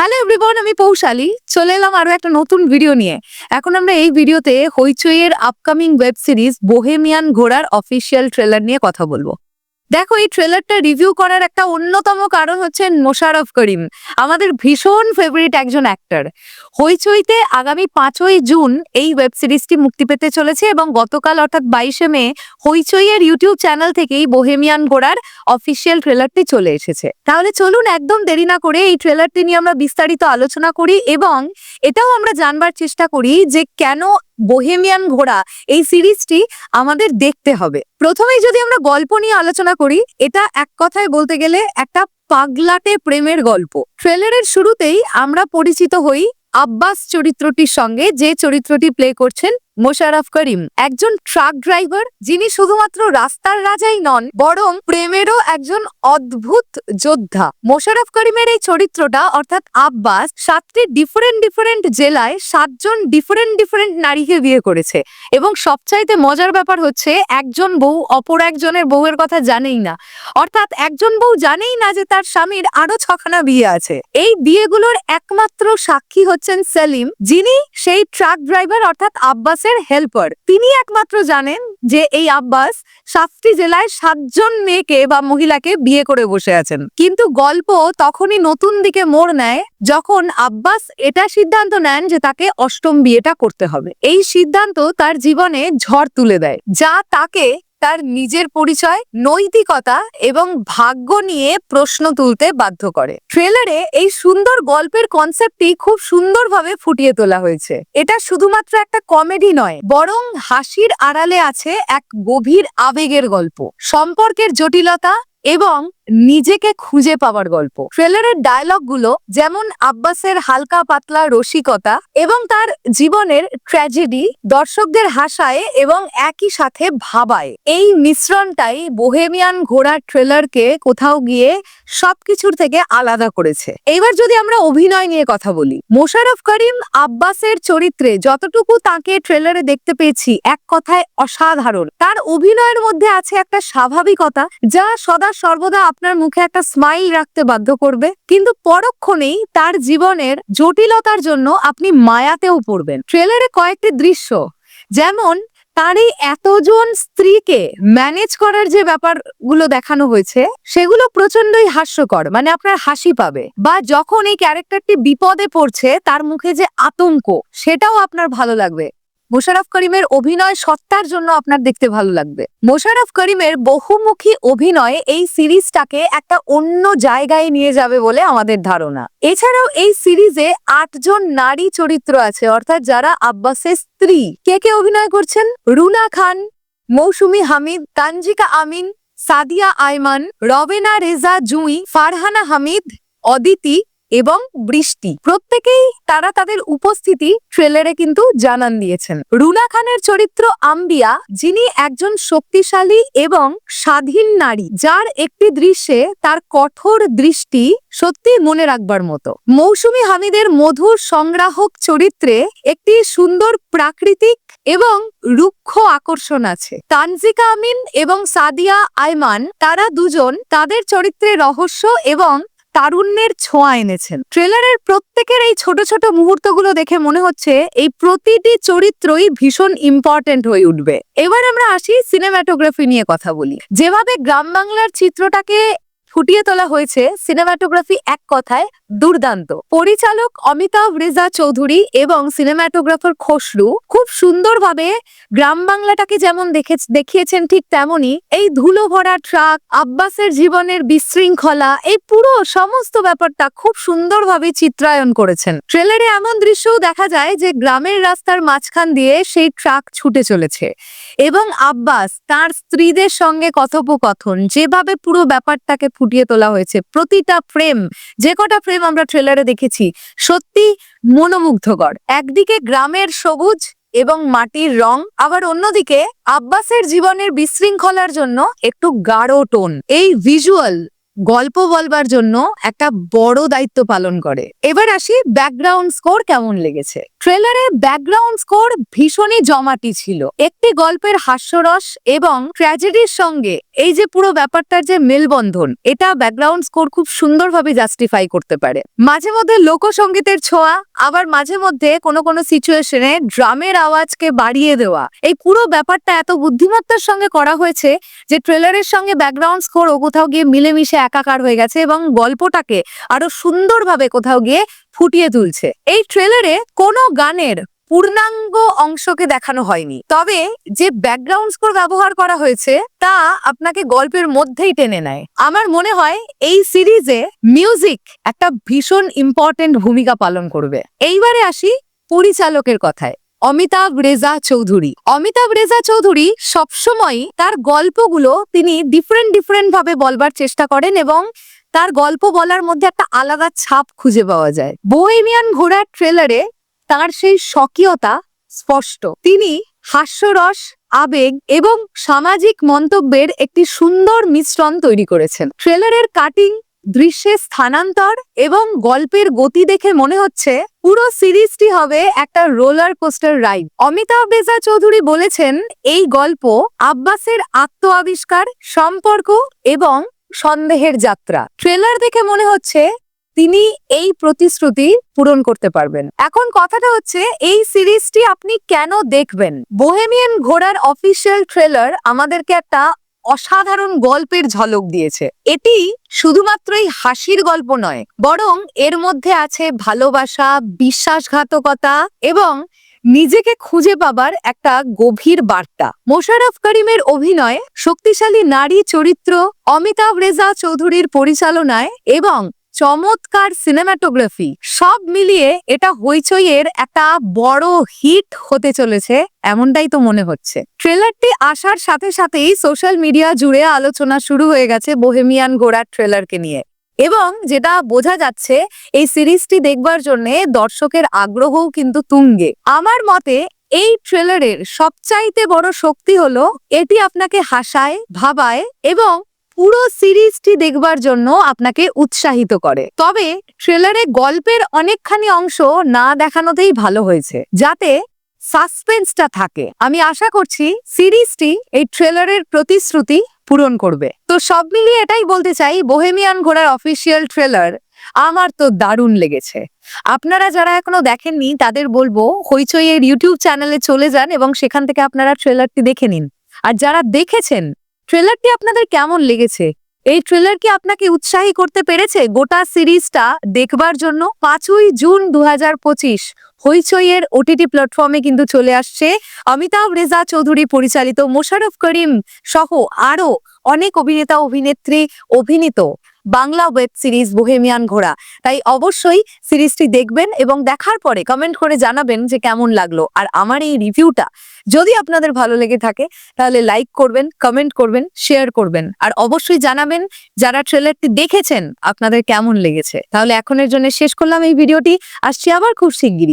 Hello everyone আমি পৌশালী। চলে এলাম আরও একটা নতুন ভিডিও নিয়ে। এখন আমরা এই ভিডিওতে হইচইয়ের আপকামিং ওয়েব সিরিজ বোহেমিয়ান ঘোড়ার অফিসিয়াল ট্রেলার নিয়ে কথা বলব। দেখো, এই ট্রেলারটা রিভিউ করার একটা অন্যতম কারণ হচ্ছে মোশারফ করিম। আমাদের ভীষণ ফেভারিট একজন অ্যাক্টর হইচইতে আগামী পাঁচই জুন এই ওয়েব সিরিজটি মুক্তি পেতে চলেছে এবং গতকাল, অর্থাৎ বাইশে মে, হইচইয়ের ইউটিউব চ্যানেল থেকেই বোহেমিয়ান গোড়ার অফিসিয়াল ট্রেলারটি চলে এসেছে। তাহলে চলুন একদম দেরি না করে এই ট্রেলারটি নিয়ে আমরা বিস্তারিত আলোচনা করি এবং এটাও আমরা জানবার চেষ্টা করি যে কেন বোহেমিয়ান ঘোড়া এই সিরিজটি আমাদের দেখতে হবে। প্রথমেই যদি আমরা গল্প নিয়ে আলোচনা করি, এটা এক কথায় বলতে গেলে একটা পাগলাটে প্রেমের গল্প। ট্রেলারের শুরুতেই আমরা পরিচিত হই আব্বাস চরিত্রটির সঙ্গে, যে চরিত্রটি প্লে করছেন মোশাররফ করিম, একজন ট্রাক ড্রাইভার যিনি শুধুমাত্র রাস্তার রাজাই নন, বরং প্রেমেরও একজন অদ্ভুত যোদ্ধা। মোশারফ করিমের এই চরিত্রটা, অর্থাৎ আব্বাস, সাতটি ডিফারেন্ট ডিফারেন্ট জেলায় সাতজন ডিফারেন্ট ডিফারেন্ট নারীকে বিয়ে করেছে। এবং সবচাইতে মজার ব্যাপার হচ্ছে, একজন বউ অপর একজনের বউয়ের কথা জানেই না। অর্থাৎ একজন বউ জানেই না যে তার স্বামীর আরও ছখানা বিয়ে আছে। এই বিয়েগুলোর একমাত্র সাক্ষী হচ্ছেন সেলিম, যিনি সেই ট্রাক ড্রাইভার, অর্থাৎ আব্বাসের হেল্পার তিনি একমাত্র জানেন যে এই আব্বাস সাতটি জেলায় সাতজন মেয়েকে বা মহিলাকে বিয়ে করে বসে আছেন। কিন্তু গল্প তখনই নতুন দিকে মোড় নেয় যখন আব্বাস এটা সিদ্ধান্ত নেন যে তাকে অষ্টম বিয়েটা করতে হবে। এই সিদ্ধান্ত তার জীবনে ঝড় তুলে দেয়। যা তাকে তার নিজের পরিচয়, নৈতিকতা এবং ভাগ্য নিয়ে প্রশ্ন তুলতে বাধ্য করে। ট্রেলারে এই সুন্দর গল্পের কনসেপ্টটি খুব সুন্দরভাবে ফুটিয়ে তোলা হয়েছে। এটা শুধুমাত্র একটা কমেডি নয়, বরং হাসির আড়ালে আছে এক গভীর আবেগের গল্প। সম্পর্কের জটিলতা এবং নিজেকে খুঁজে পাওয়ার গল্প। ট্রেলারের ডায়লগগুলো যেমন আব্বাসের হালকা পাতলা রসিকতা এবং তার জীবনের ট্র্যাজেডি দর্শকদের হাসায় এবং একই সাথে ভাবায়। এই মিশ্রণটাই বোহেমিয়ান ঘোড়ার ট্রেলারকে কোথাও গিয়ে সবকিছুর থেকে আলাদা করেছে। এবার যদি আমরা অভিনয় নিয়ে কথা বলি মোশারফ করিম আব্বাসের চরিত্রে যতটুকু তাকে ট্রেলারে দেখতে পেয়েছি, এক কথায় অসাধারণ। তার অভিনয়ের মধ্যে আছে একটা স্বাভাবিকতা যা সদা সর্বদা আপনার মুখে একটা স্মাইল রাখতে বাধ্য করবে, কিন্তু পরক্ষণেই তার জীবনের জটিলতার জন্য আপনি মায়াতেও পড়বেন। ট্রেলারে কয়েকটি দৃশ্য, যেমন তার এই এতজন স্ত্রীকে ম্যানেজ করার যে ব্যাপারগুলো দেখানো হয়েছে, সেগুলো প্রচন্ডই হাস্যকর মানে আপনার হাসি পাবে। বা যখন এই ক্যারেক্টারটি বিপদে পড়ছে, তার মুখে যে আতঙ্ক, সেটাও আপনার ভালো লাগবে। মোশাররফ করিমের অভিনয় সত্তার জন্য আপনার দেখতে ভালো লাগবে। মোশারফ করিমের বহুমুখী অভিনয় এই সিরিজটাকে একটা অন্য জায়গায় নিয়ে যাবে বলে আমাদের ধারণা। এছাড়াও এই সিরিজে আটজন নারী চরিত্র আছে, অর্থাৎ যারা আব্বাসের স্ত্রী। কে কে অভিনয় করছেন? রুনা খান, মৌসুমি হামিদ, তানজিকা আমিন, সাদিয়া আয়মান, রবেনা রেজা জুই, ফারহানা হামিদ, অদিতি এবং বৃষ্টি। প্রত্যেকেই তারা তাদের উপস্থিতি ট্রেলারে কিন্তু জানান দিয়েছেন। রুনা খানের চরিত্র আম্বিয়া, যিনি একজন শক্তিশালী এবং স্বাধীন নারী, যার একটি দৃশ্যে তার কঠোর দৃষ্টি সত্যি মনে রাখবার মতো। মৌসুমী হামিদের মধুর সংগ্রাহক চরিত্রে একটি সুন্দর প্রাকৃতিক এবং রুক্ষ আকর্ষণ আছে। তানজিকা আমিন এবং সাদিয়া আয়মান, তারা দুজন তাদের চরিত্রে রহস্য এবং তারুণ্যের ছোঁয়া এনেছেন। ট্রেলারের প্রত্যেকের এই ছোট ছোট মুহূর্তগুলো দেখে মনে হচ্ছে এই প্রতিটি চরিত্রই ভীষণ ইম্পর্টেন্ট হয়ে উঠবে। এবার আমরা আসি সিনেমাটোগ্রাফি নিয়ে কথা বলি। যেভাবে গ্রাম বাংলার চিত্রটাকে ফুটিয়ে তোলা হয়েছে সিনেমাটোগ্রাফি এক কথায় দুর্দান্ত। পরিচালক অমিতাভ রেজা চৌধুরী এবং সিনেমাটোগ্রাফার খসরু খুব সুন্দরভাবে গ্রাম বাংলাটাকে যেমন দেখে দেখিয়েছেন ঠিক তেমনি এই ধুলো ভরা ট্রাক, আব্বাসের জীবনের বিশৃঙ্খলা, এই পুরো সমস্ত ব্যাপারটা খুব সুন্দরভাবে চিত্রায়ন করেছেন। ট্রেলারে এমন দৃশ্যও দেখা যায় যে গ্রামের রাস্তার মাঝখান দিয়ে সেই ট্রাক ছুটে চলেছে এবং আব্বাস তার স্ত্রীদের সঙ্গে কথোপকথন, যেভাবে পুরো ব্যাপারটাকে ফুটিয়ে তোলা হয়েছে। প্রতিটা ফ্রেম যে কটা ফ্রেম আমরা ট্রেলারে দেখেছি, সত্যি মনোমুগ্ধকর। একদিকে গ্রামের সবুজ এবং মাটির রং, আবার অন্যদিকে আব্বাসের জীবনের বিশৃঙ্খলার জন্য একটু গাঢ় টোন। এই ভিজুয়াল গল্প বলবার জন্য একটা বড় দায়িত্ব পালন করে। এবার আসি ব্যাকগ্রাউন্ড স্কোর কেমন লেগেছে? ট্রেলারে ব্যাকগ্রাউন্ড স্কোর ভীষণই জমাটি ছিল। একটি গল্পের হাস্যরস এবং ট্র্যাজেডির সঙ্গে এই যে পুরো ব্যাপারটার যে মেলবন্ধন, এটা ব্যাকগ্রাউন্ড স্কোর খুব সুন্দরভাবে জাস্টিফাই করতে পারে। মাঝে মধ্যে লোকসঙ্গীতের ছোঁয়া, আবার মাঝে মধ্যে কোনো কোনো সিচুয়েশনে ড্রামের আওয়াজকে বাড়িয়ে দেওয়া। এই পুরো ব্যাপারটা এত বুদ্ধিমত্তার সঙ্গে করা হয়েছে যে ট্রেলারের সঙ্গে ব্যাকগ্রাউন্ড স্কোর ও কোথাও গিয়ে মিলেমিশে একাকার হয়ে গেছে এবং গল্পটাকে আরও সুন্দরভাবে কোথাও গিয়ে ফুটিয়ে তুলছে। এই ট্রেলারে কোনো গানের পূর্ণাঙ্গ অংশকে দেখানো হয়নি। তবে যে ব্যাকগ্রাউন্ড স্কোর ব্যবহার করা হয়েছে, তা আপনাকে গল্পের মধ্যেই টেনে নেয়। আমার মনে হয় এই সিরিজে মিউজিক একটা ভীষণ ইম্পর্টেন্ট ভূমিকা পালন করবে। এইবারে আসি পরিচালকের কথায়। অমিতাভ রেজা চৌধুরী। অমিতাভ রেজা চৌধুরী সবসময় তার গল্পগুলো তিনি ডিফারেন্ট ডিফারেন্ট ভাবে বলবার চেষ্টা করেন এবং তার গল্প বলার মধ্যে একটা আলাদা ছাপ খুঁজে পাওয়া যায়। বোহেমিয়ান ঘোড়ার ট্রেলারে তার সেই স্বকীয়তা স্পষ্ট। তিনি হাস্যরস, আবেগ এবং সামাজিক মন্তব্যের একটি সুন্দর মিশ্রণ তৈরি করেছেন। ট্রেলারের কাটিং দৃশ্যের স্থানান্তর এবং গল্পের গতি দেখে মনে হচ্ছে পুরো সিরিজটি হবে একটা রোলার কোস্টার রাইড। অমিতাভ বেজা চৌধুরী বলেছেন, এই গল্প আব্বাসের আত্ম আবিষ্কার সম্পর্ক এবং সন্দেহের যাত্রা। ট্রেলার দেখে মনে হচ্ছে তিনি এই প্রতিশ্রুতি পূরণ করতে পারবেন। এখন কথাটা হচ্ছে, এই সিরিজটি আপনি কেন দেখবেন? বোহেমিয়ান ঘোড়ার অফিসিয়াল ট্রেলার আমাদেরকে একটা অসাধারণ গল্পের ঝলক দিয়েছে। এটি শুধুমাত্রই হাসির গল্প নয়, বরং এর মধ্যে আছে ভালোবাসা, বিশ্বাসঘাতকতা এবং নিজেকে খুঁজে পাবার একটা গভীর বার্তা। মোশারফ করিমের অভিনয় শক্তিশালী নারী চরিত্র অমিতাভ রেজা চৌধুরীর পরিচালনায় এবং চমৎকার সিনেমাটোগ্রাফি সব মিলিয়ে এটা হইচইয়ের একটা বড় হিট হতে চলেছে, এমনটাই তো মনে হচ্ছে। ট্রেলারটি আসার সাথে সাথেই সোশ্যাল মিডিয়া জুড়ে আলোচনা শুরু হয়ে গেছে বোহেমিয়ান ঘোড়ার ট্রেলারকে নিয়ে। এবং যেটা বোঝা যাচ্ছে, এই সিরিজটি দেখবার জন্য দর্শকের আগ্রহও কিন্তু তুঙ্গে। আমার মতে, এই ট্রেলারের সবচাইতে বড় শক্তি হলো, এটি আপনাকে হাসায়, ভাবায় এবং পুরো সিরিজটি দেখবার জন্য আপনাকে উৎসাহিত করে। তবে ট্রেলারে গল্পের অনেকখানি অংশ না দেখানোতেই ভালো হয়েছে, যাতে সাসপেন্সটা থাকে। আমি আশা করছি সিরিজটি এই ট্রেলারের প্রতিশ্রুতি পূরণ করবে। তো সব মিলিয়ে এটাই বলতে চাই, বোহেমিয়ান ঘোড়ার অফিসিয়াল ট্রেলার আমার তো দারুণ লেগেছে। আপনারা যারা এখনও দেখেননি, তাদের বলব হইচই এর ইউটিউব চ্যানেলে চলে যান এবং সেখান থেকে আপনারা ট্রেলারটি দেখে নিন। আর যারা দেখেছেন ট্রেলারটি আপনাদের কেমন লেগেছে? এই ট্রেলার কি আপনাকে উৎসাহী করতে পেরেছে? গোটা সিরিজটা দেখবার জন্য পাঁচই জুন দু হাজার পঁচিশ হইচইয়ের ওটিটি প্ল্যাটফর্মে কিন্তু চলে আসছে। অমিতাভ রেজা চৌধুরী পরিচালিত মোশারফ করিম সহ আরও অনেক অভিনেতা, অভিনেত্রী অভিনীত। বাংলা ওয়েব সিরিজ বোহেমিয়ান ঘোড়া। তাই অবশ্যই সিরিজটি দেখবেন এবং দেখার পরে কমেন্ট করে জানাবেন যে কেমন লাগল। আর আমার এই রিভিউটা যদি আপনাদের ভালো লেগে থাকে, তাহলে লাইক করবেন কমেন্ট করবেন শেয়ার করবেন। আর অবশ্যই জানাবেন যারা ট্রেলারটি দেখেছেন, আপনাদের কেমন লেগেছে। তাহলে এখনের জন্য শেষ করলাম এই ভিডিওটি। আসছি আবার খুব শিগগিরই।